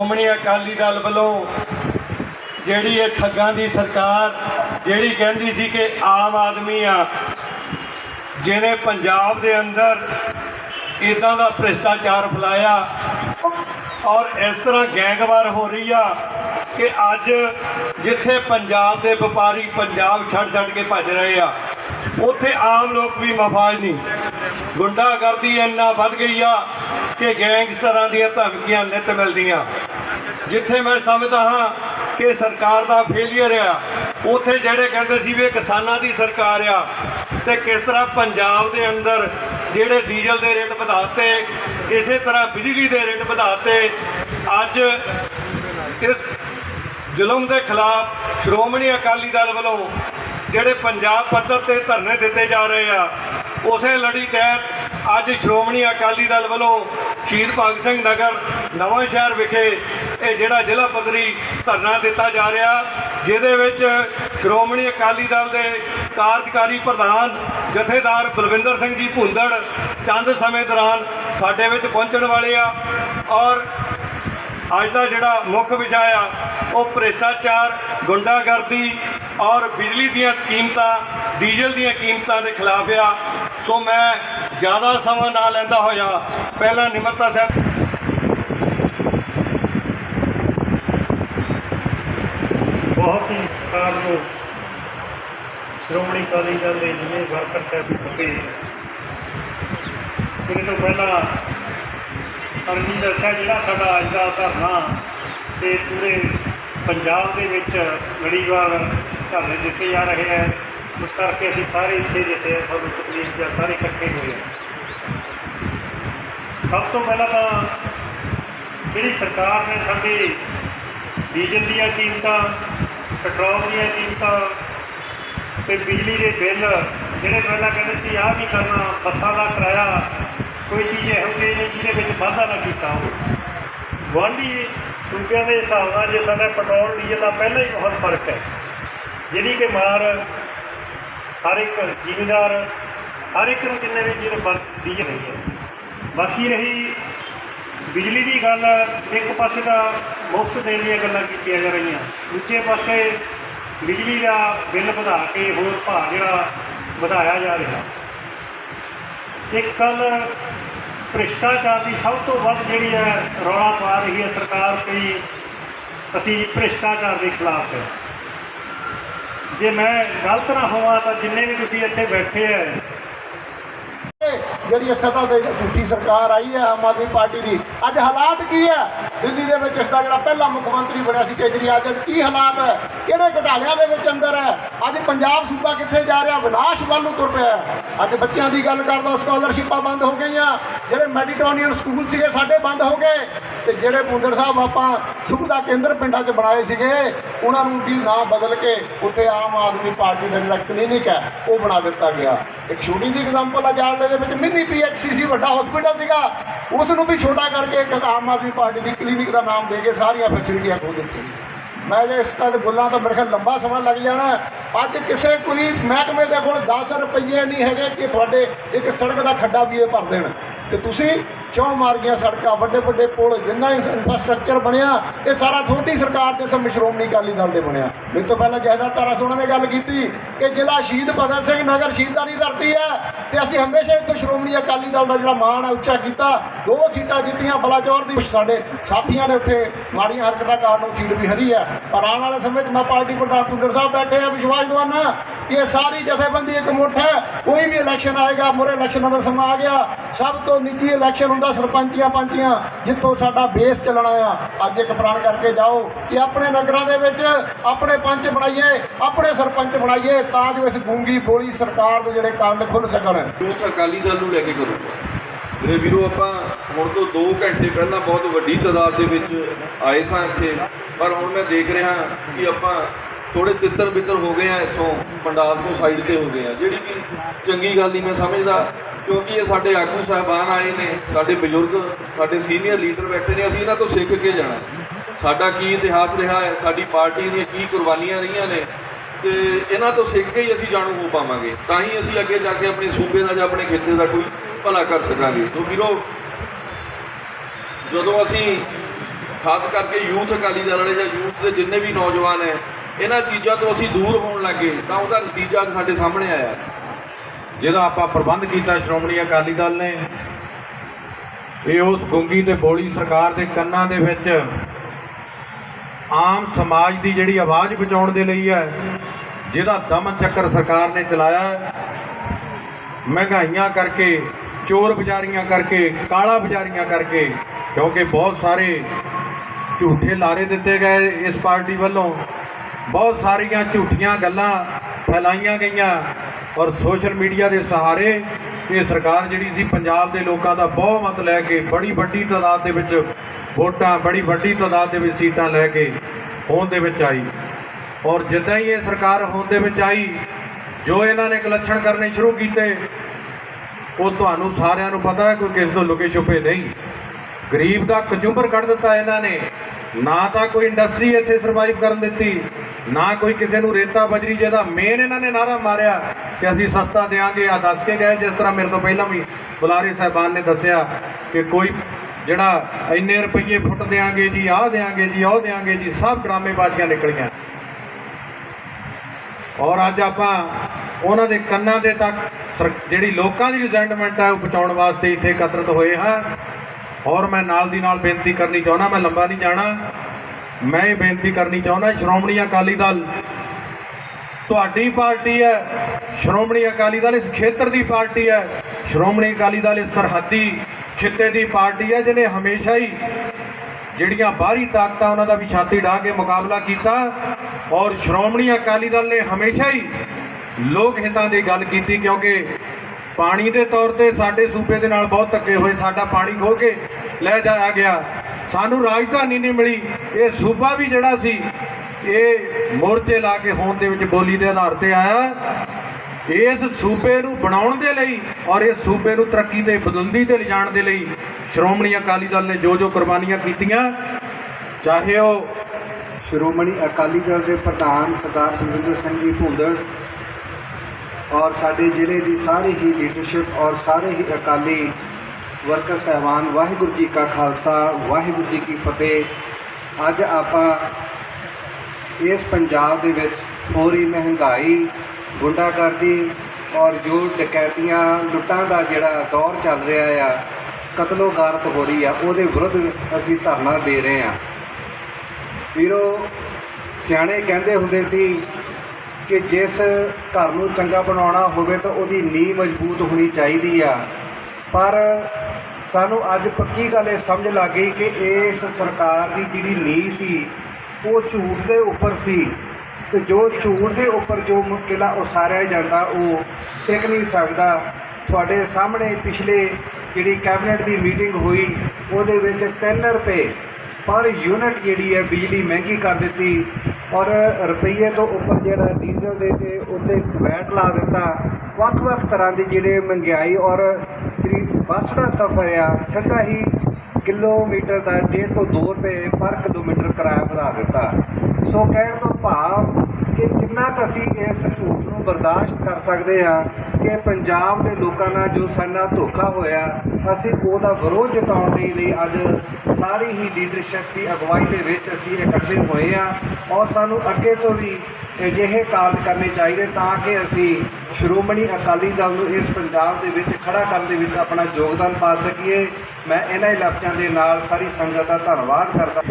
ਸ਼੍ਰੋਮਣੀ ਅਕਾਲੀ ਦਲ ਵੱਲੋਂ ਜਿਹੜੀ ਇਹ ਠੱਗਾਂ ਦੀ ਸਰਕਾਰ ਜਿਹੜੀ ਕਹਿੰਦੀ ਸੀ ਕਿ ਆਮ ਆਦਮੀ ਆ, ਜਿਹਨੇ ਪੰਜਾਬ ਦੇ ਅੰਦਰ ਇਦਾਂ ਦਾ ਭ੍ਰਿਸ਼ਟਾਚਾਰ ਫੈਲਾਇਆ ਔਰ ਇਸ ਤਰ੍ਹਾਂ ਗੈਂਗਵਾਰ ਹੋ ਰਹੀ ਆ ਕਿ ਅੱਜ ਜਿੱਥੇ ਪੰਜਾਬ ਦੇ ਵਪਾਰੀ ਪੰਜਾਬ ਛੱਡ ਛੱਡ ਕੇ ਭੱਜ ਰਹੇ ਆ, ਉੱਥੇ ਆਮ ਲੋਕ ਵੀ ਮਫਾਜ ਨਹੀਂ। ਗੁੰਡਾਗਰਦੀ ਇੰਨਾ ਵੱਧ ਗਈ ਆ ਕਿ ਗੈਂਗਸਟਰਾਂ ਦੀਆਂ ਧਮਕੀਆਂ ਨਿੱਤ ਮਿਲਦੀਆਂ। ਜਿੱਥੇ ਮੈਂ ਸਮਝਦਾ ਹਾਂ ਕਿ ਸਰਕਾਰ ਦਾ ਫੇਲਿਅਰ ਆ, ਉੱਥੇ ਜਿਹੜੇ ਕਹਿੰਦੇ ਸੀ ਵੀ ਕਿਸਾਨਾਂ ਦੀ ਸਰਕਾਰ ਆ, ਤੇ ਕਿਸ ਤਰ੍ਹਾਂ ਪੰਜਾਬ ਦੇ ਅੰਦਰ ਜਿਹੜੇ ਡੀਜ਼ਲ ਦੇ ਰੇਟ ਵਧਾਤੇ, ਇਸੇ ਤਰ੍ਹਾਂ ਬਿਜਲੀ ਦੇ ਰੇਟ ਵਧਾਤੇ, ਅੱਜ ਇਸ ਜ਼ੁਲਮ ਦੇ ਖਿਲਾਫ ਸ਼੍ਰੋਮਣੀ ਅਕਾਲੀ ਦਲ ਵੱਲੋਂ ਜਿਹੜੇ ਪੰਜਾਬ ਪੱਧਰ ਤੇ ਧਰਨੇ ਦਿੱਤੇ ਜਾ ਰਹੇ ਆ, ਉਸੇ ਲੜੀ ਤਹਿਤ ਅੱਜ ਸ਼੍ਰੋਮਣੀ ਅਕਾਲੀ ਦਲ ਵੱਲੋਂ ਸ਼ਹੀਦ ਭਗਤ ਸਿੰਘ ਨਗਰ ਨਵਾਂ ਸ਼ਹਿਰ ਵਿਖੇ ਇਹ ਜਿਹੜਾ ਜ਼ਿਲ੍ਹਾ ਪੱਧਰੀ ਧਰਨਾ ਦਿੱਤਾ ਜਾ ਰਿਹਾ, ਜਿਹਦੇ ਵਿੱਚ ਸ਼੍ਰੋਮਣੀ ਅਕਾਲੀ ਦਲ ਦੇ ਕਾਰਜਕਾਰੀ ਪ੍ਰਧਾਨ, ਜਥੇਦਾਰ ਬਲਵਿੰਦਰ ਸਿੰਘ ਜੀ ਭੁੰਦੜ ਚੰਦ ਸਮੇਂ ਦੌਰਾਨ ਸਾਡੇ ਵਿੱਚ ਪਹੁੰਚਣ ਵਾਲੇ ਆ ਔਰ ਅੱਜ ਦਾ ਜਿਹੜਾ ਮੁੱਖ ਵਿਸ਼ਾ ਆ, ਉਹ ਭ੍ਰਿਸ਼ਟਾਚਾਰ, ਗੁੰਡਾਗਰਦੀ ਔਰ ਬਿਜਲੀ ਦੀਆਂ ਕੀਮਤਾਂ, ਡੀਜ਼ਲ ਦੀਆਂ ਕੀਮਤਾਂ ਦੇ ਖਿਲਾਫ ਆ। ਸੋ ਮੈਂ ਜ਼ਿਆਦਾ ਸਮਾਂ ਨਾ ਲੈਂਦਾ ਹੋਇਆ। ਪਹਿਲਾਂ ਨਿਮਰਤਾ ਸਾਹਿਬ ਬਹੁਤ ਹੀ ਸਤਿਕਾਰਯੋਗ ਸ਼੍ਰੋਮਣੀ ਅਕਾਲੀ ਦਲ ਦੇ ਜਿਵੇਂ ਵਰਕਰ ਸਾਹਿਬ ਅਤੇ ਇਹਦੇ ਤੋਂ ਪਹਿਲਾਂ ਅਰਜੀ ਦੱਸਿਆ ਜਿਹੜਾ ਸਾਡਾ ਅੱਜ ਦਾ ਧਰਨਾ ਤੇ ਪੂਰੇ ਪੰਜਾਬ ਦੇ ਵਿੱਚ ਲੜੀਵਾਰ ਧਰਨੇ ਦਿੱਤੇ ਜਾ ਰਹੇ ਹੈ। ਉਸ ਕਰਕੇ ਅਸੀਂ ਸਾਰੇ ਇੱਥੇ ਜਿੱਥੇ ਤੁਹਾਨੂੰ ਤਕਲੀਫ ਜਾਂ ਸਾਰੇ ਇਕੱਠੇ ਹੋਏ ਹਾਂ ਸਭ ਤੋਂ ਪਹਿਲਾਂ ਤਾਂ ਜਿਹੜੀ ਸਰਕਾਰ ਨੇ ਸਾਡੇ ਡੀਜ਼ਲ ਦੀਆਂ ਕੀਮਤਾਂ, ਪੈਟਰੋਲ ਦੀਆਂ ਕੀਮਤਾਂ ਤੇ ਬਿਜਲੀ ਦੇ ਬਿੱਲ, ਜਿਹੜੇ ਪਹਿਲਾਂ ਕਹਿੰਦੇ ਸੀ, ਆਹ ਨਹੀਂ ਕਰਨਾ, ਬੱਸਾਂ ਦਾ ਕਿਰਾਇਆ, ਕੋਈ ਚੀਜ਼ ਇਹੋ ਜਿਹੀ ਨਹੀਂ ਜਿਹਦੇ ਵਿੱਚ ਵਾਧਾ ਨਾ ਕੀਤਾ ਹੋਵੇ। ਗੁਆਂਢੀ ਸੂਬਿਆਂ ਦੇ ਹਿਸਾਬ ਨਾਲ ਜੇ ਸਾਡਾ ਪੈਟਰੋਲ, ਡੀਜ਼ਲ ਦਾ ਪਹਿਲਾਂ ਹੀ ਬਹੁਤ ਫ਼ਰਕ ਹੈ। ਜਿਹੜੀ ਕਿ ਮਾਰ ਹਰ ਇੱਕ ਜ਼ਿਮੀਦਾਰ, ਹਰ ਇੱਕ ਨੂੰ ਜਿੰਨੇ ਵੀ ਜਿਹੜੇ ਵਰ ਰਹੀ ਹੈ ਬਾਕੀ ਰਹੀ ਬਿਜਲੀ ਦੀ ਗੱਲ, ਇੱਕ ਪਾਸੇ ਤਾਂ ਮੁਫਤ ਦੇਣ ਦੀਆਂ ਗੱਲਾਂ ਕੀਤੀਆਂ ਜਾ ਰਹੀਆਂ। ਦੂਜੇ ਪਾਸੇ ਬਿਜਲੀ ਦਾ ਬਿੱਲ ਵਧਾ ਕੇ ਹੋਰ ਭਾਅ ਜਿਹੜਾ ਵਧਾਇਆ ਜਾ ਰਿਹਾ। ਇੱਕ ਗੱਲ ਭ੍ਰਿਸ਼ਟਾਚਾਰ ਦੀ ਸਭ ਤੋਂ ਵੱਧ ਜਿਹੜੀ ਹੈ ਰੌਲਾ ਪਾ ਰਹੀ ਹੈ ਸਰਕਾਰ ਕਿ ਅਸੀਂ ਭ੍ਰਿਸ਼ਟਾਚਾਰ ਦੇ ਖਿਲਾਫ ਹੈ। ਜੇ ਮੈਂ ਗਲਤ ਨਾ ਹੋਵਾਂ ਤਾਂ ਜਿੰਨੇ ਵੀ ਤੁਸੀਂ ਇੱਥੇ ਬੈਠੇ ਹੈ ਜਿਹੜੀ ਇਹ ਦੇ ਸੁੱਤੀ ਸਰਕਾਰ ਆਈ ਹੈ ਆਮ ਆਦਮੀ ਪਾਰਟੀ ਦੀ, ਅੱਜ ਹਾਲਾਤ ਕੀ ਹੈ? ਦਿੱਲੀ ਦੇ ਵਿੱਚ ਇਸ ਦਾ ਜਿਹੜਾ ਪਹਿਲਾ ਮੁੱਖ ਮੰਤਰੀ ਬਣਿਆ ਸੀ ਕੇਜਰੀਵਾਲ, ਅੱਜ ਕੀ ਹਾਲਾਤ ਹੈ? ਕਿਹੜੇ ਘਟਾਲਿਆਂ ਦੇ ਵਿੱਚ ਅੰਦਰ ਹੈ? ਅੱਜ ਪੰਜਾਬ ਸੂਬਾ ਕਿੱਥੇ ਜਾ ਰਿਹਾ? ਵਿਨਾਸ਼ ਵੱਲ ਨੂੰ ਤੁਰ ਪਿਆ ਅੱਜ ਬੱਚਿਆਂ ਦੀ ਗੱਲ ਕਰਦਾ ਸਕਾਲਰਸ਼ਿਪਾਂ ਬੰਦ ਹੋ ਗਈਆਂ। ਜਿਹੜੇ ਮੈਡੀਟੋਨੀਅਨ ਸਕੂਲ ਸੀਗੇ, ਸਾਡੇ ਬੰਦ ਹੋ ਗਏ। ਤੇ ਜਿਹੜੇ ਪੁੰਦਰ ਸਾਹਿਬ ਆਪਾਂ ਸੁਵਿਧਾ ਕੇਂਦਰ ਪਿੰਡਾਂ 'ਚ ਬਣਾਏ ਸੀਗੇ, ਉਹਨਾਂ ਨੂੰ ਵੀ ਨਾਂ ਬਦਲ ਕੇ ਉੱਥੇ ਆਮ ਆਦਮੀ ਪਾਰਟੀ ਦਾ ਜਿਹੜਾ ਕਲੀਨਿਕ ਹੈ, ਉਹ ਬਣਾ ਦਿੱਤਾ ਗਿਆ। ਇੱਕ ਛੋਟੀ ਜਿਹੀ ਐਗਜ਼ਾਮਪਲ ਆ ਜਾਣਦੇ ਦੇ ਵਿੱਚ, ਮਿੰਨੀ ਪੀਐਚਸੀਸੀ ਵੱਡਾ ਹਸਪੀਟਲ ਸੀਗਾ। ਉਸ ਨੂੰ ਵੀ ਛੋਟਾ ਕਰਕੇ ਇੱਕ ਆਮ ਆਦਮੀ ਪਾਰਟੀ ਦੀ ਕਲੀਨਿਕ ਦਾ ਨਾਮ ਦੇ ਕੇ ਸਾਰੀਆਂ ਫੈਸਿਲਿਟੀਆਂ ਖੋਲ ਦਿੱਤੀਆਂ। ਮੈਂ ਜੇ ਇਸ ਤਰ੍ਹਾਂ ਬੋਲਾਂ ਤਾਂ ਮੇਰੇ ਖਿਆਲ ਲੰਬਾ ਸਮਾਂ ਲੱਗ ਜਾਣਾ। ਅੱਜ ਕਿਸੇ ਕੋਈ ਮਹਿਕਮੇ ਦੇ ਕੋਲ 10 ਰੁਪਏ ਨਹੀਂ ਹੈਗੇ ਕਿ ਤੁਹਾਡੇ ਇੱਕ ਸੜਕ ਦਾ ਖੱਡਾ ਵੀ ਇਹ ਭਰ ਦੇਣ। ਤੇ ਤੁਸੀਂ ਚੌਂ ਮਾਰਗੀਆਂ ਸੜਕਾਂ, ਵੱਡੇ ਵੱਡੇ ਪੁਲ, ਜਿੰਨਾ ਇਨਫਰਾਸਟ੍ਰਕਚਰ ਬਣਿਆ, ਇਹ ਸਾਰਾ ਤੁਹਾਡੀ ਸਰਕਾਰ ਦੇ ਸਮੇਂ ਸ਼੍ਰੋਮਣੀ ਅਕਾਲੀ ਦਲ ਦੇ ਬਣਿਆ। ਮੇਰੇ ਤੋਂ ਪਹਿਲਾਂ ਜੈਦਾ ਤਾਰਾ ਸੋਨਾ ਨੇ ਗੱਲ ਕੀਤੀ, ਕਿ ਜ਼ਿਲ੍ਹਾ ਸ਼ਹੀਦ ਭਗਤ ਸਿੰਘ ਨਗਰ ਸ਼ਹੀਦਾਂ ਦੀ ਧਰਤੀ ਹੈ, ਤੇ ਅਸੀਂ ਹਮੇਸ਼ਾ ਇੱਥੇ ਸ਼੍ਰੋਮਣੀ ਅਕਾਲੀ ਦਲ ਦਾ ਜਿਹੜਾ ਮਾਣ ਹੈ, ਉੱਚਾ ਕੀਤਾ, ਦੋ ਸੀਟਾਂ ਜਿੱਤੀਆਂ ਬਲਾਚੌਰ ਦੀ ਸਾਡੇ ਸਾਥੀਆਂ ਨੇ ਉੱਥੇ ਮਾੜੀਆਂ ਹਰਕਤਾਂ ਕਾਰਨ ਉਹ ਸੀਟ ਵੀ ਹਰੀ ਹੈ। ਪਰ ਆਉਣ ਵਾਲੇ ਸਮੇਂ 'ਚ ਮੈਂ ਪਾਰਟੀ ਪ੍ਰਧਾਨ ਕੁੰਦਰ ਸਾਹਿਬ ਬੈਠੇ ਆ, ਵਿਸ਼ਵਾਸ ਦਵਾਨਾ, ਕਿ ਇਹ ਸਾਰੀ ਜਥੇਬੰਦੀ ਇੱਕ ਮੁੱਠ ਹੈ ਕੋਈ ਵੀ ਇਲੈਕਸ਼ਨ ਆਏਗਾ, ਮੁਰੇ ਇਲੈਕਸ਼ਨਾਂ ਦਾ ਸਮਾਂ ਆ ਗਿਆ, ਸਭ ਤੋਂ ਨਿੱਜੀ ਇਲੈਕਸ਼ਨ ਹੁੰਦਾ ਸਰਪੰਚੀਆਂ ਪੰਚੀਆਂ ਜਿੱਥੋਂ ਸਾਡਾ ਬੇਸ ਚੱਲਣਾ ਆ, ਅੱਜ ਇੱਕ ਪ੍ਰਣ ਕਰਕੇ ਜਾਓ ਕਿ ਆਪਣੇ ਨਗਰਾਂ ਦੇ ਵਿੱਚ ਆਪਣੇ ਪੰਚ ਬਣਾਈਏ, ਆਪਣੇ ਸਰਪੰਚ ਬਣਾਈਏ, ਤਾਂ ਜੋ ਇਸ ਗੂੰਗੀ ਬੋਲੀ ਸਰਕਾਰ ਦੇ ਜਿਹੜੇ ਕੰਨ ਖੁੱਲ ਸਕਣ। ਯੂਥ ਅਕਾਲੀ ਦਲ ਨੂੰ ਲੈ ਕੇ ਕਰੋ। ਮੇਰੇ ਵੀਰੋ, ਆਪਾਂ ਹੁਣ ਤੋਂ 2 ਘੰਟੇ ਪਹਿਲਾਂ ਬਹੁਤ ਵੱਡੀ ਤਾਦਾਦ ਦੇ ਵਿੱਚ ਆਏ ਸਾਂ ਇੱਥੇ, ਪਰ ਹੁਣ ਮੈਂ ਦੇਖ ਰਿਹਾ ਕਿ ਆਪਾਂ ਥੋੜੇ ਤਿੱਤਰ ਬਿੱਤਰ ਹੋ ਗਏ ਆ ਇੱਥੋਂ, ਪੰਡਾਲ ਤੋਂ ਸਾਈਡ ਤੇ ਹੋ ਗਏ ਆ। ਜਿਹੜੀ ਕਿ ਚੰਗੀ ਗੱਲ ਨਹੀਂ ਮੈਂ ਸਮਝਦਾ, ਕਿਉਂਕਿ ਇਹ ਸਾਡੇ ਆਗੂ ਸਾਹਿਬਾਨ ਆਏ ਨੇ, ਸਾਡੇ ਬਜ਼ੁਰਗ, ਸਾਡੇ ਸੀਨੀਅਰ ਲੀਡਰ ਬੈਠੇ ਨੇ, ਅਸੀਂ ਇਹਨਾਂ ਤੋਂ ਸਿੱਖ ਕੇ ਜਾਣਾ। ਸਾਡਾ ਕੀ ਇਤਿਹਾਸ ਰਿਹਾ ਹੈ, ਸਾਡੀ ਪਾਰਟੀ ਦੀਆਂ ਕੀ ਕੁਰਬਾਨੀਆਂ ਰਹੀਆਂ ਨੇ, ਤੇ ਇਹਨਾਂ ਤੋਂ ਸਿੱਖ ਕੇ ਹੀ ਅਸੀਂ ਜਾਣੂ ਹੋ ਪਾਵਾਂਗੇ। ਤਾਂ ਹੀ ਅਸੀਂ ਅੱਗੇ ਜਾ ਕੇ ਆਪਣੇ ਸੂਬੇ ਦਾ ਜਾਂ ਆਪਣੇ ਖਿੱਤੇ ਦਾ ਕੋਈ ਭਲਾ ਕਰ ਸਕਾਂਗੇ। ਤੋਂ ਵੀਰੋ, ਜਦੋਂ ਅਸੀਂ, ਖਾਸ ਕਰਕੇ ਯੂਥ ਅਕਾਲੀ ਦਲ ਵਾਲੇ ਜਾਂ ਯੂਥ ਦੇ ਜਿੰਨੇ ਵੀ ਨੌਜਵਾਨ ਹੈ ਇਹਨਾਂ ਚੀਜ਼ਾਂ ਤੋਂ ਅਸੀਂ ਦੂਰ ਹੋਣ ਲੱਗੇ ਤਾਂ ਉਹਦਾ ਨਤੀਜਾ ਸਾਡੇ ਸਾਹਮਣੇ ਆਇਆ। ਜਿਹਦਾ ਆਪਾਂ ਪ੍ਰਬੰਧ ਕੀਤਾ ਸ਼੍ਰੋਮਣੀ ਅਕਾਲੀ ਦਲ ਨੇ। ਇਹ ਉਸ ਗੁੰਗੀ ਤੇ ਬੋਲੀ ਸਰਕਾਰ ਦੇ ਕੰਨਾਂ ਦੇ ਵਿੱਚ ਆਮ ਸਮਾਜ ਦੀ ਜਿਹੜੀ ਆਵਾਜ਼ ਬਚਾਉਣ ਦੇ ਲਈ ਹੈ, ਜਿਹਦਾ ਦਮਨ ਚੱਕਰ ਸਰਕਾਰ ਨੇ ਚਲਾਇਆ ਮਹਿੰਗਾਈਆਂ ਕਰਕੇ, ਚੋਰ ਬਜ਼ਾਰੀਆਂ ਕਰਕੇ, ਕਾਲਾ ਬਜ਼ਾਰੀਆਂ ਕਰਕੇ, ਕਿਉਂਕਿ ਬਹੁਤ ਸਾਰੇ ਝੂਠੇ ਲਾਰੇ ਦਿੱਤੇ ਗਏ ਇਸ ਪਾਰਟੀ ਵੱਲੋਂ। ਬਹੁਤ ਸਾਰੀਆਂ ਝੂਠੀਆਂ ਗੱਲਾਂ ਫੈਲਾਈਆਂ ਗਈਆਂ ਔਰ ਸੋਸ਼ਲ ਮੀਡੀਆ ਦੇ ਸਹਾਰੇ ਇਹ ਸਰਕਾਰ ਜਿਹੜੀ ਸੀ ਪੰਜਾਬ ਦੇ ਲੋਕਾਂ ਦਾ ਬਹੁਮਤ ਲੈ ਕੇ ਬੜੀ ਵੱਡੀ ਤਾਦਾਦ ਦੇ ਵਿੱਚ ਵੋਟਾਂ, ਬੜੀ ਵੱਡੀ ਤਾਦਾਦ ਦੇ ਵਿੱਚ ਸੀਟਾਂ ਲੈ ਕੇ ਹੋਂਦ ਦੇ ਵਿੱਚ ਆਈ। ਔਰ ਜਿੱਦਾਂ ਹੀ ਇਹ ਸਰਕਾਰ ਹੋਂਦ ਦੇ ਵਿੱਚ ਆਈ, ਜੋ ਇਹਨਾਂ ਨੇ ਕਲੱਛਣ ਕਰਨੇ ਸ਼ੁਰੂ ਕੀਤੇ, ਉਹ ਤੁਹਾਨੂੰ ਸਾਰਿਆਂ ਨੂੰ ਪਤਾ ਹੈ ਕੋਈ ਕਿਸ ਤੋਂ ਲੁਕੇ ਛੁਪੇ ਨਹੀਂ। ਗਰੀਬ ਦਾ ਕਚੁੰਬਰ ਕੱਢ ਦਿੱਤਾ ਇਹਨਾਂ ਨੇ, ਨਾ ਤਾਂ ਕੋਈ ਇੰਡਸਟਰੀ ਇੱਥੇ ਸਰਵਾਈਵ ਕਰਨ ਦਿੱਤੀ ਨਾ ਕੋਈ ਕਿਸੇ ਨੂੰ ਰੇਤਾ ਬਜਰੀ ਜਿਹਦਾ ਮੇਨ ਇਹਨਾਂ ਨੇ ਨਾਰਾ ਮਾਰਿਆ ਕਿ ਅਸੀਂ ਸਸਤਾ ਦੇਾਂਗੇ ਆ ਦੱਸ ਕੇ ਗਏ। ਜਿਸ ਤਰ੍ਹਾਂ ਮੇਰੇ ਤੋਂ ਪਹਿਲਾਂ ਵੀ ਬੁਲਾਰੇ ਸਾਹਿਬਾਨ ਨੇ ਦੱਸਿਆ ਕਿ ਕੋਈ ਜਿਹੜਾ ਇੰਨੇ ਰੁਪਏ ਫੁੱਟ ਦੇਾਂਗੇ ਜੀ, ਆਹ ਦੇਾਂਗੇ ਜੀ, ਉਹ ਦੇਾਂਗੇ ਜੀ, ਸਭ ਡਰਾਮੇਬਾਜ਼ੀਆਂ ਨਿਕਲੀਆਂ। ਔਰ ਅੱਜ ਆਪਾਂ ਉਹਨਾਂ ਦੇ ਕੰਨਾਂ ਦੇ ਤੱਕ ਸਰ- ਜਿਹੜੀ ਲੋਕਾਂ ਦੀ ਰਿਜ਼ੈਂਟਮੈਂਟ ਹੈ ਉਹ ਪਹੁੰਚਾਉਣ ਵਾਸਤੇ ਇੱਥੇ ਇਕੱਤਰਿਤ ਹੋਏ ਹਾਂ। ਔਰ ਮੈਂ ਨਾਲ ਦੀ ਨਾਲ ਬੇਨਤੀ ਕਰਨੀ ਚਾਹੁੰਦਾ, ਮੈਂ ਲੰਬਾ ਨਹੀਂ ਜਾਣਾ। ਮੈਂ ਇਹ ਬੇਨਤੀ ਕਰਨੀ ਚਾਹੁੰਦਾ, ਸ਼੍ਰੋਮਣੀ ਅਕਾਲੀ ਦਲ, ਤੁਹਾਡੀ ਪਾਰਟੀ ਹੈ, ਸ਼੍ਰੋਮਣੀ ਅਕਾਲੀ ਦਲ ਇਸ ਖੇਤਰ ਦੀ ਪਾਰਟੀ ਹੈ, ਸ਼੍ਰੋਮਣੀ ਅਕਾਲੀ ਦਲ ਇਸ ਸਰਹੱਦੀ ਖਿੱਤੇ ਦੀ ਪਾਰਟੀ ਹੈ, ਜਿਹਨੇ ਹਮੇਸ਼ਾ ਹੀ ਜਿਹੜੀਆਂ ਬਾਹਰੀ ਤਾਕਤਾਂ ਉਹਨਾਂ ਦਾ ਵੀ ਛਾਤੀ ਢਾ ਕੇ ਮੁਕਾਬਲਾ ਕੀਤਾ ਔਰ ਸ਼੍ਰੋਮਣੀ ਅਕਾਲੀ ਦਲ ਨੇ ਹਮੇਸ਼ਾ ਹੀ ਲੋਕ ਹਿੱਤਾਂ ਦੀ ਗੱਲ ਕੀਤੀ ਕਿਉਂਕਿ ਪਾਣੀ ਦੇ ਤੌਰ ਤੇ ਸਾਡੇ ਸੂਬੇ ਦੇ ਨਾਲ ਬਹੁਤ ਧੱਕੇ ਹੋਏ, ਸਾਡਾ ਪਾਣੀ ਖੋਹ ਕੇ ਲੈ ਜਾਇਆ ਗਿਆ। ਸਾਨੂੰ ਰਾਜਧਾਨੀ ਨਹੀਂ ਮਿਲੀ। ਇਹ ਸੂਬਾ ਵੀ ਜਿਹੜਾ ਸੀ, ਇਹ ਮੋਰਚੇ ਲਾ ਕੇ ਹੋਣ ਦੇ ਵਿੱਚ ਬੋਲੀ ਦੇ ਆਧਾਰ ਤੇ ਆਇਆ। ਇਸ ਸੂਬੇ ਨੂੰ ਬਣਾਉਣ ਦੇ ਲਈ ਔਰ ਇਸ ਸੂਬੇ ਨੂੰ ਤਰੱਕੀ ਤੇ ਬੁਲੰਦੀ ਤੇ ਲਿਜਾਣ ਦੇ ਲਈ ਸ਼੍ਰੋਮਣੀ ਅਕਾਲੀ ਦਲ ਨੇ ਜੋ ਜੋ ਕੁਰਬਾਨੀਆਂ ਕੀਤੀਆਂ, ਚਾਹੇ ਉਹ ਸ਼੍ਰੋਮਣੀ ਅਕਾਲੀ ਦਲ ਦੇ ਪ੍ਰਧਾਨ ਸਰਦਾਰ ਸੁਖਵਿੰਦਰ ਸਿੰਘ ਜੀ ਭੁੰਦੜ ਔਰ ਸਾਡੇ ਜ਼ਿਲ੍ਹੇ ਦੀ ਸਾਰੀ ਹੀ ਲੀਡਰਸ਼ਿਪ ਔਰ ਸਾਰੇ ਹੀ ਅਕਾਲੀ ਵਰਕਰ ਸਹਿਬਾਨ, ਵਾਹਿਗੁਰੂ ਜੀ ਕਾ ਖਾਲਸਾ, ਵਾਹਿਗੁਰੂ ਜੀ ਕੀ ਫਤਿਹ। ਅੱਜ ਆਪਾਂ ਇਸ ਪੰਜਾਬ ਦੇ ਵਿੱਚ ਹੋ ਰਹੀ ਮਹਿੰਗਾਈ, ਗੁੰਡਾਗਰਦੀ ਔਰ ਜੋ ਡਕੈਤੀਆਂ, ਲੁੱਟਾਂ ਦਾ ਜਿਹੜਾ ਦੌਰ ਚੱਲ ਰਿਹਾ ਆ ਕਤਲੋ ਗਾਰਤ ਹੋ ਰਹੀ ਆ, ਉਹਦੇ ਵਿਰੁੱਧ ਅਸੀਂ ਧਰਨਾ ਦੇ ਰਹੇ ਆ। ਵੀਰੋ, ਸਿਆਣੇ ਕਹਿੰਦੇ ਹੁੰਦੇ ਸੀ ਕਿ ਜਿਸ ਘਰ ਨੂੰ ਚੰਗਾ ਬਣਾਉਣਾ ਹੋਵੇ ਤਾਂ ਉਹਦੀ ਨੀਂਹ ਮਜ਼ਬੂਤ ਹੋਣੀ ਚਾਹੀਦੀ ਆ। ਪਰ ਸਾਨੂੰ ਅੱਜ ਪੱਕੀ ਗੱਲ ਇਹ ਸਮਝ ਲੱਗ ਗਈ ਕਿ ਇਸ ਸਰਕਾਰ ਦੀ ਜਿਹੜੀ ਨੀਂਹ ਸੀ, ਉਹ ਝੂਠ ਦੇ ਉੱਪਰ ਸੀ। ਤੇ ਜੋ ਝੂਠ ਦੇ ਉੱਪਰ ਜੋ ਮ- ਕਿਲ੍ਹਾ ਉਸਾਰਿਆ ਜਾਂਦਾ, ਉਹ ਟਿਕ ਨਹੀਂ ਸਕਦਾ। ਤੁਹਾਡੇ ਸਾਹਮਣੇ ਪਿਛਲੇ ਜਿਹੜੀ ਕੈਬਨਿਟ ਦੀ ਮੀਟਿੰਗ ਹੋਈ, ਉਹਦੇ ਵਿੱਚ 3 ਰੁਪਏ ਪਰ ਯੂਨਿਟ ਜਿਹੜੀ ਹੈ ਬਿਜਲੀ ਮਹਿੰਗੀ ਕਰ ਦਿੱਤੀ ਔਰ ਰੁਪਈਏ ਤੋਂ ਉੱਪਰ ਜਿਹੜਾ ਡੀਜ਼ਲ ਦੇ ਤੇ ਉੱਤੇ ਵੈਟ ਲਾ ਦਿੱਤਾ। ਵੱਖ-ਵੱਖ ਤਰ੍ਹਾਂ ਦੀ ਜਿਹੜੇ ਮਹਿੰਗਾਈ ਔਰ ਬੱਸ ਦਾ ਸਫ਼ਰ ਆ, ਸਿੱਧਾ ਹੀ ਕਿਲੋਮੀਟਰ ਦਾ 1.5 ਤੋਂ 2 ਰੁਪਏ ਪਰ ਕਿਲੋਮੀਟਰ ਕਿਰਾਇਆ ਵਧਾ ਦਿੱਤਾ। ਸੋ ਕਹਿਣ ਤੋਂ ਭਾਵ ਕਿ ਕਿੰਨਾ ਕੁ ਅਸੀਂ ਇਸ ਝੂਠ ਨੂੰ ਬਰਦਾਸ਼ਤ ਕਰ ਸਕਦੇ ਹਾਂ ਕਿ ਪੰਜਾਬ ਦੇ ਲੋਕਾਂ ਨਾਲ ਜੋ ਸਾਡਾ ਧੋਖਾ ਹੋਇਆ, ਅਸੀਂ ਉਹਦਾ ਵਿਰੋਧ ਜਤਾਉਣ ਦੇ ਲਈ ਅੱਜ ਸਾਰੀ ਹੀ ਲੀਡਰਸ਼ਿਪ ਦੀ ਅਗਵਾਈ ਦੇ ਵਿੱਚ ਅਸੀਂ ਇਕੱਠੇ ਹੋਏ ਹਾਂ ਔਰ ਸਾਨੂੰ ਅੱਗੇ ਤੋਂ ਵੀ ਅਜਿਹੇ ਕਾਰਜ ਕਰਨੇ ਚਾਹੀਦੇ ਤਾਂ ਕਿ ਅਸੀਂ ਸ਼੍ਰੋਮਣੀ ਅਕਾਲੀ ਦਲ ਨੂੰ ਇਸ ਪੰਜਾਬ ਦੇ ਵਿੱਚ ਖੜਾ ਕਰਨ ਦੇ ਵਿੱਚ ਆਪਣਾ ਯੋਗਦਾਨ ਪਾ ਸਕੀਏ। ਮੈਂ ਇਹਨਾਂ ਇਲਾਕਿਆਂ ਦੇ ਨਾਲ ਸਾਰੀ ਸੰਗਤ ਦਾ ਧੰਨਵਾਦ ਕਰਦਾ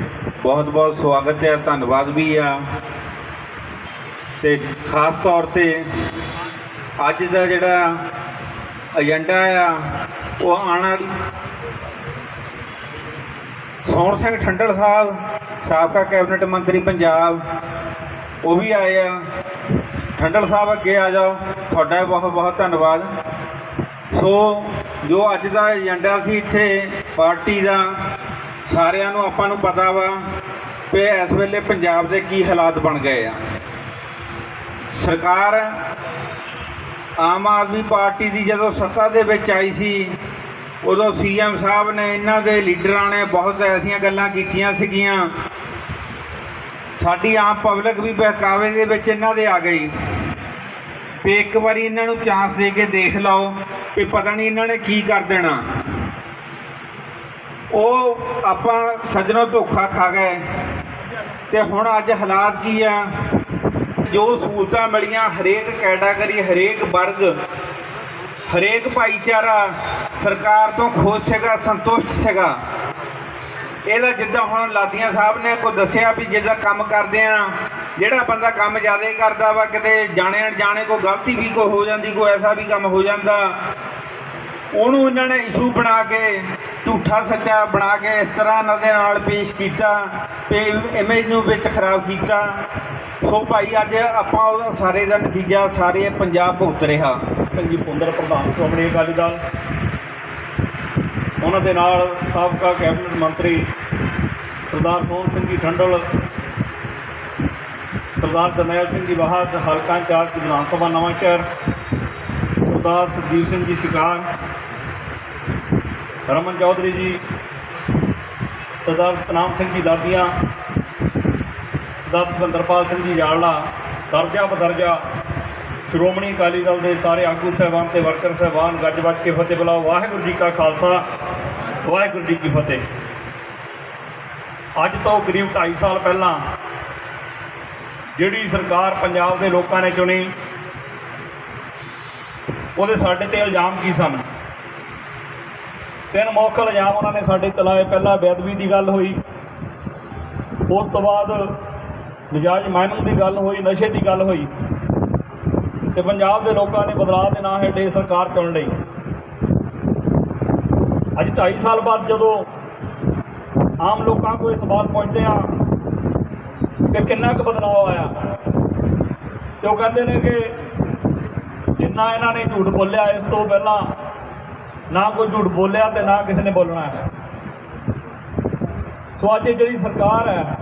ਬਹੁਤ ਬਹੁਤ ਸਵਾਗਤ ਹੈ, ਧੰਨਵਾਦ ਵੀ ਆ। ਤੇ ਖਾਸ ਤੌਰ ਤੇ ਅੱਜ ਦਾ ਜਿਹੜਾ ਏਜੰਡਾ ਆ, ਉਹ ਆਉਣ ਵਾਲੀ ਸੋਹਣ ਸਿੰਘ ਠੰਡਲ ਸਾਹਿਬ, ਸਾਬਕਾ ਕੈਬਨਿਟ ਮੰਤਰੀ ਪੰਜਾਬ, ਉਹ ਵੀ ਆਏ ਆ। ਠੰਡਲ ਸਾਹਿਬ ਅੱਗੇ ਆ ਜਾਓ। ਤੁਹਾਡਾ ਬਹੁਤ ਬਹੁਤ ਧੰਨਵਾਦ। ਸੋ ਜੋ ਅੱਜ ਦਾ ਏਜੰਡਾ ਸੀ ਇੱਥੇ ਪਾਰਟੀ ਦਾ, ਸਾਰਿਆਂ ਨੂੰ ਆਪਾਂ ਨੂੰ ਪਤਾ ਵਾ ਕਿ ਇਸ ਵੇਲੇ ਪੰਜਾਬ ਦੇ ਕੀ ਹਾਲਾਤ ਬਣ ਗਏ ਆ। ਸਰਕਾਰ ਆਮ ਆਦਮੀ ਪਾਰਟੀ ਦੀ ਜਦੋਂ ਸੱਤਾ ਦੇ ਵਿੱਚ ਆਈ ਸੀ, ਉਦੋਂ ਸੀਐਮ ਸਾਹਿਬ ਨੇ ਇਹਨਾਂ ਦੇ ਲੀਡਰਾਂ ਨੇ ਬਹੁਤ ਐਸੀਆਂ ਗੱਲਾਂ ਕੀਤੀਆਂ ਸੀਗੀਆਂ ਸਾਡੀ ਆਮ ਪਬਲਿਕ ਵੀ ਬਹਿਕਾਵੇ ਦੇ ਵਿੱਚ ਇਹਨਾਂ ਦੇ ਆ ਗਈ। ਵੀ ਇੱਕ ਵਾਰੀ ਇਹਨਾਂ ਨੂੰ ਚਾਂਸ ਦੇ ਕੇ ਦੇਖ ਲਓ ਵੀ ਪਤਾ ਨਹੀਂ ਇਹਨਾਂ ਨੇ ਕੀ ਕਰ ਦੇਣਾ। ਉਹ ਆਪਾਂ ਸੱਜਣੋਂ ਧੋਖਾ ਖਾ ਗਏ। ਤੇ ਹੁਣ ਅੱਜ ਹਾਲਾਤ ਕੀ ਆ? ਜੋ ਸਹੂਲਤਾਂ ਮਿਲੀਆਂ ਹਰੇਕ ਕੈਟਾਗਰੀ ਹਰੇਕ ਵਰਗ, ਹਰੇਕ ਭਾਈਚਾਰਾ ਸਰਕਾਰ ਤੋਂ ਖੁਸ਼ ਸੀਗਾ ਸੰਤੁਸ਼ਟ ਸੀਗਾ ਇਹਦਾ ਜਿੱਦਾਂ ਹੁਣ ਲਾਦੀਆਂ ਸਾਹਿਬ ਨੇ ਕੋ ਦੱਸਿਆ ਵੀ ਜਿੱਦਾਂ ਕੰਮ ਕਰਦੇ ਆ, ਜਿਹੜਾ ਬੰਦਾ ਕੰਮ ਜ਼ਿਆਦਾ ਕਰਦਾ ਵਾ, ਕਿਤੇ ਜਾਣੇ ਅਣਜਾਣੇ ਕੋ ਗਲਤੀ ਵੀ ਕੋ ਹੋ ਜਾਂਦੀ, ਕੋ ਐਸਾ ਵੀ ਕੰਮ ਹੋ ਜਾਂਦਾ, ਉਹਨੂੰ ਇਹਨਾਂ ਨੇ ਇਸ਼ੂ ਬਣਾ ਕੇ ਝੂਠਾ ਸੱਚਾ ਬਣਾ ਕੇ ਇਸ ਤਰ੍ਹਾਂ ਇਹਨਾਂ ਦੇ ਨਾਲ ਪੇਸ਼ ਕੀਤਾ, ਤੇ ਇਮੇਜ ਨੂੰ ਵਿੱਚ ਖਰਾਬ ਕੀਤਾ। ਸੋ ਭਾਈ ਅੱਜ ਆਪਾਂ ਉਹਦਾ ਸਾਰੇ ਦਾ ਨਤੀਜਾ, ਸਾਰੇ ਪੰਜਾਬ ਭੁਗਤ ਰਿਹਾ। ਸਿੰਘ ਪੁੰਦਰ ਪ੍ਰਧਾਨ ਸ਼੍ਰੋਮਣੀ ਅਕਾਲੀ ਦਲ ਉਹਨਾਂ ਦੇ ਨਾਲ ਸਾਬਕਾ ਕੈਬਨਿਟ ਮੰਤਰੀ ਸਰਦਾਰ ਸੋਹਣ ਸਿੰਘ ਜੀ ਠੰਡਲ, ਸਰਦਾਰ ਜਰਨੈਲ ਸਿੰਘ ਜੀ ਬਾਹਰ ਹਲਕਾ ਇੰਚਾਰਜ ਵਿਧਾਨ ਸਭਾ ਨਵਾਂ ਸ਼ਹਿਰ, ਸਰਦਾਰ ਸੁਖਦੀਪ ਸਿੰਘ ਜੀ ਸ਼ਿਕਾਰ ਰਮਨ ਚੌਧਰੀ ਜੀ, ਸਰਦਾਰ ਸਤਨਾਮ ਸਿੰਘ ਜੀ ਦਾਦੀਆਂ, ਸਰਦਾਰ ਭੁਪਿੰਦਰਪਾਲ ਸਿੰਘ ਜੀ ਜਾਲੜਾ, ਦਰਜਾ ਬਦਰਜਾ, ਸ਼੍ਰੋਮਣੀ ਅਕਾਲੀ ਦਲ ਦੇ ਸਾਰੇ ਆਗੂ ਸਹਿਬਾਨ ਤੇ ਵਰਕਰ ਸਹਿਬਾਨ ਗੱਜ ਵੱਜ ਕੇ ਫਤਿਹ ਬੁਲਾਓ। ਵਾਹਿਗੁਰੂ ਜੀ ਕਾ ਖਾਲਸਾ। ਵਾਹਿਗੁਰੂ ਜੀ ਕੀ ਫਤਿਹ। ਅੱਜ ਤੋਂ ਕਰੀਬ 2.5 ਸਾਲ ਪਹਿਲਾਂ ਜਿਹੜੀ ਸਰਕਾਰ ਪੰਜਾਬ ਦੇ ਲੋਕਾਂ ਨੇ ਚੁਣੀ, ਉਹਦੇ ਸਾਡੇ ਤੇ ਇਲਜ਼ਾਮ ਕੀ ਸਨ? ਤਿੰਨ ਮੁੱਖ ਇਲਜ਼ਾਮ ਉਹਨਾਂ ਨੇ ਸਾਡੇ ਤੇ ਲਾਏ। ਪਹਿਲਾਂ ਬੇਅਦਬੀ ਦੀ ਗੱਲ ਹੋਈ, ਉਸ ਤੋਂ ਬਾਅਦ ਨਜਾਇਜ਼ ਮਾਈਨਿੰਗ ਦੀ ਗੱਲ ਹੋਈ, ਨਸ਼ੇ ਦੀ ਗੱਲ ਹੋਈ ਤੇ ਪੰਜਾਬ ਦੇ ਲੋਕਾਂ ਨੇ ਬਦਲਾਅ ਦੇ ਨਾਂ ਹੇਠ ਇਹ ਸਰਕਾਰ ਚੁਣ ਲਈ। ਅੱਜ 2.5 ਸਾਲ ਬਾਅਦ ਜਦੋਂ ਆਮ ਲੋਕਾਂ ਕੋਲ ਇਹ ਸਵਾਲ ਪੁੱਛਦੇ ਆ ਕਿ ਕਿੰਨਾ ਕੁ ਬਦਲਾਅ ਆਇਆ, ਤੇ ਉਹ ਕਹਿੰਦੇ ਨੇ ਕਿ ਜਿੰਨਾ ਇਹਨਾਂ ਨੇ ਝੂਠ ਬੋਲਿਆ, ਇਸ ਤੋਂ ਪਹਿਲਾਂ ਨਾ ਕੋਈ ਝੂਠ ਬੋਲਿਆ ਤੇ ਨਾ ਕਿਸੇ ਨੇ ਬੋਲਣਾ ਹੈ। ਸੋ ਅੱਜ ਇਹ ਜਿਹੜੀ ਸਰਕਾਰ ਹੈ,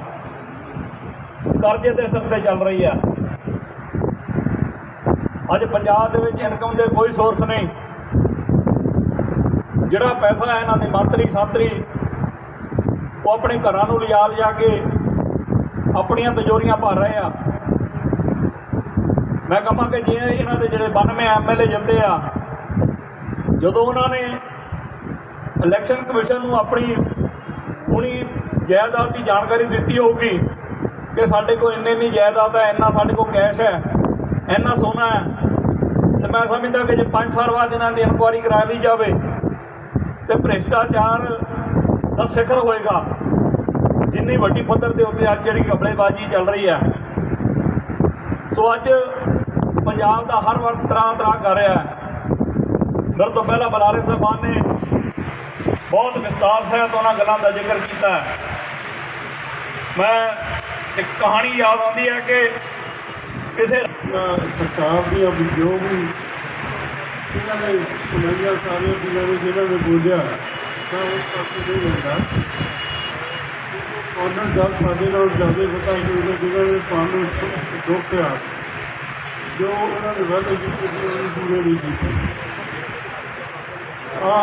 ਕਰਜ਼ੇ ਦੇ ਸਿਰ ਤੇ ਚੱਲ ਰਹੀ ਹੈ। ਅੱਜ ਪੰਜਾਬ ਦੇ ਵਿੱਚ ਇਨਕਮ ਦੇ ਕੋਈ ਸੋਰਸ ਨਹੀਂ। ਜਿਹੜਾ ਪੈਸਾ ਹੈ ਇਹਨਾਂ ਦੇ ਮੰਤਰੀ ਸੰਤਰੀ, ਉਹ ਆਪਣੇ ਘਰਾਂ ਨੂੰ ਲਿਜਾ ਲਿਜਾ ਕੇ ਆਪਣੀਆਂ ਤਜੋਰੀਆਂ ਭਰ ਰਹੇ ਆ। ਮੈਂ ਕਹਾਂ ਕਿ ਜੇ ਇਹਨਾਂ ਦੇ ਜਿਹੜੇ 92 ਐਮਐਲਏ ਜਿੱਤੇ ਆ, ਜਦੋਂ ਉਹਨਾਂ ਨੇ ਇਲੈਕਸ਼ਨ ਕਮਿਸ਼ਨ ਨੂੰ ਆਪਣੀ ਹੁਣੀ ਜਾਇਦਾਦ ਦੀ ਜਾਣਕਾਰੀ ਦਿੱਤੀ ਹੋਊਗੀ ਕਿ ਸਾਡੇ ਕੋਲ ਇੰਨੇ ਇੰਨੀ ਜਾਇਦਾਦ ਹੈ, ਇੰਨਾ ਸਾਡੇ ਕੋਲ ਕੈਸ਼ ਹੈ, ਇੰਨਾ ਸੋਨਾ ਹੈ, ਤੇ ਮੈਂ ਸਮਝਦਾ ਕਿ ਜੇ 5 ਸਾਲ ਬਾਅਦ ਇਹਨਾਂ ਦੀ ਇਨਕੁਆਇਰੀ ਕਰਾ ਲਈ ਜਾਵੇ ਤੇ ਭ੍ਰਿਸ਼ਟਾਚਾਰ ਦਾ ਸਿਖਰ ਹੋਏਗਾ। ਜਿੰਨੀ ਵੱਡੀ ਪੱਧਰ ਦੇ ਉੱਤੇ ਅੱਜ ਜਿਹੜੀ ਕਪੜੇਬਾਜ਼ੀ ਚੱਲ ਰਹੀ ਹੈ। ਸੋ ਅੱਜ ਪੰਜਾਬ ਦਾ ਹਰ ਵਰਗ ਤਰ੍ਹਾਂ ਤਰ੍ਹਾਂ ਕਰ ਰਿਹਾ ਹੈ। ਮੇਰੇ ਤੋਂ ਪਹਿਲਾਂ ਬਲਾਰੇ ਸਾਹਿਬਾਨ ਨੇ ਬਹੁਤ ਵਿਸਤਾਰ ਸਹਿਤ ਉਹਨਾਂ ਗੱਲਾਂ ਦਾ ਜ਼ਿਕਰ ਕੀਤਾ ਹੈ। ਮੈਂ ਇੱਕ ਕਹਾਣੀ ਯਾਦ ਆਉਂਦੀ ਹੈ ਕਿ ਕਿਸੇ ਸਰਕਾਰ ਦੀ ਜੋ ਵੀ ਇਹਨਾਂ ਨੇ ਸੁਣਾਈਆਂ ਸਾਰੀਆਂ ਜਿਨ੍ਹਾਂ ਨੇ ਜਿਹਨਾਂ ਨੇ ਬੋਲਿਆ, ਤਾਂ ਉਸ ਪਾਸੇ ਨਹੀਂ ਹੁੰਦਾ। ਉਹਨਾਂ ਦਾ ਸਾਡੇ ਨਾਲ ਜ਼ਿਆਦਾ ਪਤਾ ਕਿ ਉਹਨਾਂ ਜਿਹਨਾਂ ਨੇ ਸਾਨੂੰ ਰੋਕਿਆ। ਜੋ ਉਹਨਾਂ ਨੇ ਵਾਅਦੇ ਕੀਤੇ ਸੀ, ਉਹ ਪੂਰੇ ਨਹੀਂ ਕੀਤੇ। ਆ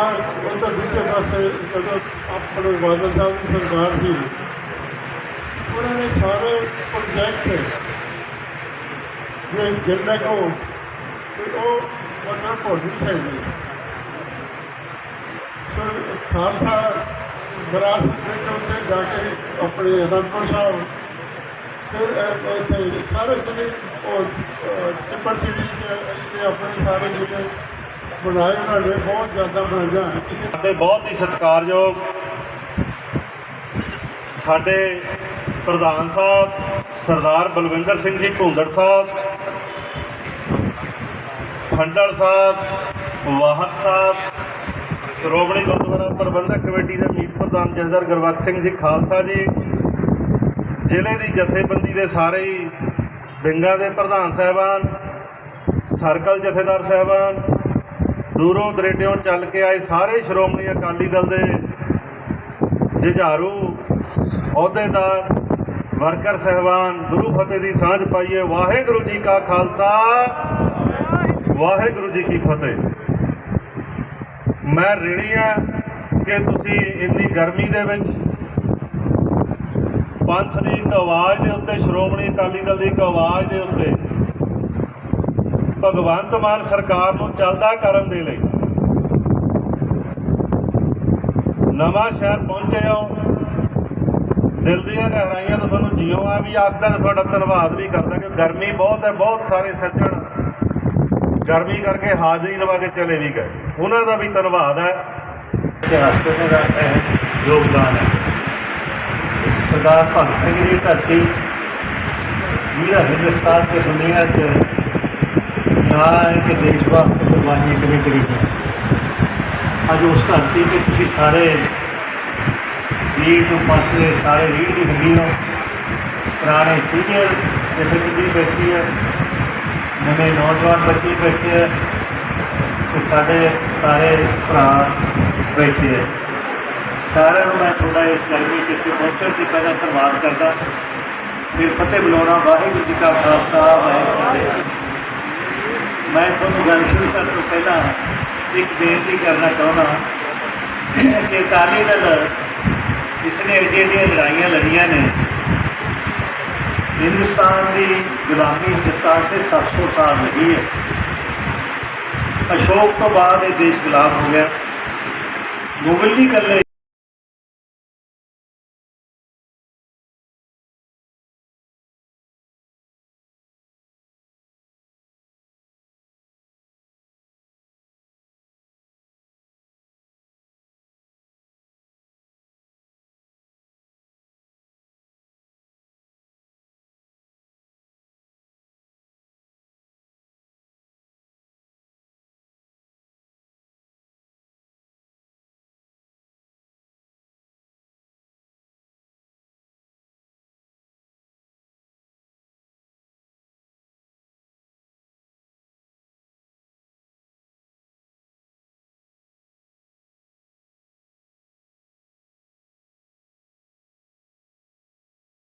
ਉਹਦਾ ਦੂਜੇ ਪਾਸੇ ਜਦੋਂ ਆਪਣੇ ਬਾਦਲ ਸਾਹਿਬ ਦੀ ਸਰਕਾਰ ਸੀ, ਉਹਨਾਂ ਨੇ ਸਾਰੇ ਪ੍ਰੋਜੈਕਟ ਜੇ ਜਿੰਨਾ ਕੋ ਉਹ ਉਹਨਾਂ ਕੋਲ ਨਹੀਂ ਚਾਹੀਦੀ ਸੋ ਖਾਲਸਾ ਵਿਰਾਸਤ ਦੇ ਉੱਤੇ ਜਾ ਕੇ ਆਪਣੇ ਅਨੰਦਪੁਰ ਸਾਹਿਬ, ਫਿਰ ਇੱਥੇ ਸਾਰੇ ਜਿਹੜੇ ਉਹ ਟਿੱਪਰ ਚਿੜੀ ਤੇ ਆਪਣੇ ਸਾਰੇ ਜਿਹੜੇ ਬਣਾਏ, ਉਹਨਾਂ ਨੇ ਬਹੁਤ ਜ਼ਿਆਦਾ ਬਣਾਇਆ ਸਾਡੇ ਬਹੁਤ ਹੀ ਸਤਿਕਾਰਯੋਗ ਸਾਡੇ ਪ੍ਰਧਾਨ ਸਾਹਿਬ, ਸਰਦਾਰ ਬਲਵਿੰਦਰ ਸਿੰਘ ਜੀ, ਭੁੰਦੜ ਸਾਹਿਬ ਖੰਡਲ ਸਾਹਿਬ ਵਾਹਨ ਸਾਹਿਬ, ਸ਼੍ਰੋਮਣੀ ਗੁਰਦੁਆਰਾ ਪ੍ਰਬੰਧਕ ਕਮੇਟੀ ਦੇ ਮੀਤ ਪ੍ਰਧਾਨ ਜਥੇਦਾਰ ਗੁਰਬਖਸ਼ ਸਿੰਘ ਜੀ, ਖਾਲਸਾ ਜੀ, ਜ਼ਿਲ੍ਹੇ ਦੀ ਜਥੇਬੰਦੀ ਦੇ ਸਾਰੇ ਹੀ ਵਿੰਗਾਂ ਦੇ ਪ੍ਰਧਾਨ ਸਾਹਿਬਾਨ, ਸਰਕਲ ਜਥੇਦਾਰ ਸਾਹਿਬਾਨ, ਦੂਰੋਂ ਦਰੇਡਿਓਂ ਚੱਲ ਕੇ ਆਏ ਸਾਰੇ ਸ਼੍ਰੋਮਣੀ ਅਕਾਲੀ ਦਲ ਦੇ ਜੁਝਾਰੂ, ਅਹੁਦੇਦਾਰ, ਵਰਕਰ ਸਹਿਬਾਨ, ਗੁਰੂ ਫਤਿਹ ਦੀ ਸਾਂਝ ਪਾਈਏ, ਵਾਹਿਗੁਰੂ ਜੀ ਕਾ ਖਾਲਸਾ। ਵਾਹਿਗੁਰੂ ਜੀ ਕੀ ਫਤਿਹ। ਮੈਂ ਰਿਣੀ ਆ ਕਿ ਤੁਸੀਂ ਇੰਨੀ ਗਰਮੀ ਦੇ ਵਿੱਚ ਪੰਥ ਦੀ ਇੱਕ ਆਵਾਜ਼ ਦੇ ਉੱਤੇ, ਸ਼੍ਰੋਮਣੀ ਅਕਾਲੀ ਦਲ ਦੀ ਇੱਕ ਆਵਾਜ਼ ਦੇ ਉੱਤੇ ਭਗਵੰਤ ਮਾਨ ਸਰਕਾਰ ਨੂੰ ਚੱਲਦਾ ਕਰਨ ਦੇ ਲਈ ਨਵਾਂ ਸ਼ਹਿਰ ਪਹੁੰਚੇ ਹੋ। ਦਿਲ ਦੀਆਂ ਗਹਿਰਾਈਆਂ ਤੋਂ ਤੁਹਾਨੂੰ ਜਿਉਂ ਆ ਵੀ ਆਖਦਾ ਤੇ ਤੁਹਾਡਾ ਧੰਨਵਾਦ ਵੀ ਕਰਦਾ ਕਿ ਗਰਮੀ ਬਹੁਤ ਹੈ, ਬਹੁਤ ਸਾਰੇ ਸੱਜਣ ਗਰਮੀ ਕਰਕੇ ਹਾਜ਼ਰੀ ਲਵਾ ਕੇ ਚਲੇ ਵੀ ਗਏ। ਉਹਨਾਂ ਦਾ ਵੀ ਧੰਨਵਾਦ ਹੈ। ਇਤਿਹਾਸਕ ਦਾ ਯੋਗਦਾਨ ਹੈ। ਸਰਦਾਰ ਭਗਤ ਸਿੰਘ ਦੀ ਧਰਤੀ ਜਿਹੜਾ ਹਿੰਦੁਸਤਾਨ ਤੇ ਦੁਨੀਆ 'ਚ ਨਾ ਕਿ ਦੇਸ਼ ਵਾਸਤੇ ਕੁਰਬਾਨੀ ਕਦੇ ਅੱਜ ਉਸ ਧਰਤੀ ਤੇ ਤੁਸੀਂ ਸਾਰੇ ਵੀਰ ਤੋਂ ਪਾਸੇ ਸਾਰੇ ਵੀਰ ਦੀ ਹੁੰਦੀ ਹੋ। ਪੁਰਾਣੇ ਸੀਨੀਅਰ ਜਿਹੜੇ ਕਿ ਬੈਠੀ ਹੈ। ਨਵੇਂ ਨੌਜਵਾਨ ਬੱਚੇ ਬੈਠੇ ਹੈ ਤੇ ਸਾਡੇ ਸਾਰੇ ਭਰਾ ਬੈਠੇ ਹੈ। ਸਾਰਿਆਂ ਨੂੰ ਮੈਂ ਤੁਹਾਡਾ ਇਸ ਗਰਮੀ ਚ ਇੱਥੇ ਪਹੁੰਚਣ ਦੀ ਪਹਿਲਾਂ ਧੰਨਵਾਦ ਕਰਦਾ। ਫਿਰ ਫਤਿਹ ਬੁਲਾਉਣਾ ਵਾਹਿਗੁਰੂ ਜੀ ਕਾ ਖਾਲਸਾ, ਵਾਹਿਗੁਰੂ ਜੀ ਕੀ ਫਤਿਹ। ਮੈਂ ਤੁਹਾਨੂੰ ਗੱਲ ਸ਼ੁਰੂ ਕਰਨ ਤੋਂ ਪਹਿਲਾਂ ਇੱਕ ਬੇਨਤੀ ਕਰਨਾ ਚਾਹੁੰਦਾ ਕਿ ਅਕਾਲੀ ਦਲ ਇਸਨੇ ਅਜੇ ਦੀਆਂ ਲੜਾਈਆਂ ਲੜੀਆਂ ਨੇ ਹਿੰਦੁਸਤਾਨ ਦੀ ਗੁਲਾਮੀ ਹਿੰਦੁਸਤਾਨ ਤੇ 700 ਸਾਲ ਰਹੀ ਹੈ। ਅਸ਼ੋਕ ਤੋਂ ਬਾਅਦ ਇਹ ਦੇਸ਼ ਗੁਲਾਮ ਹੋ ਗਿਆ। ਮੁਗਲ ਵੀ ਇਕੱਲੇ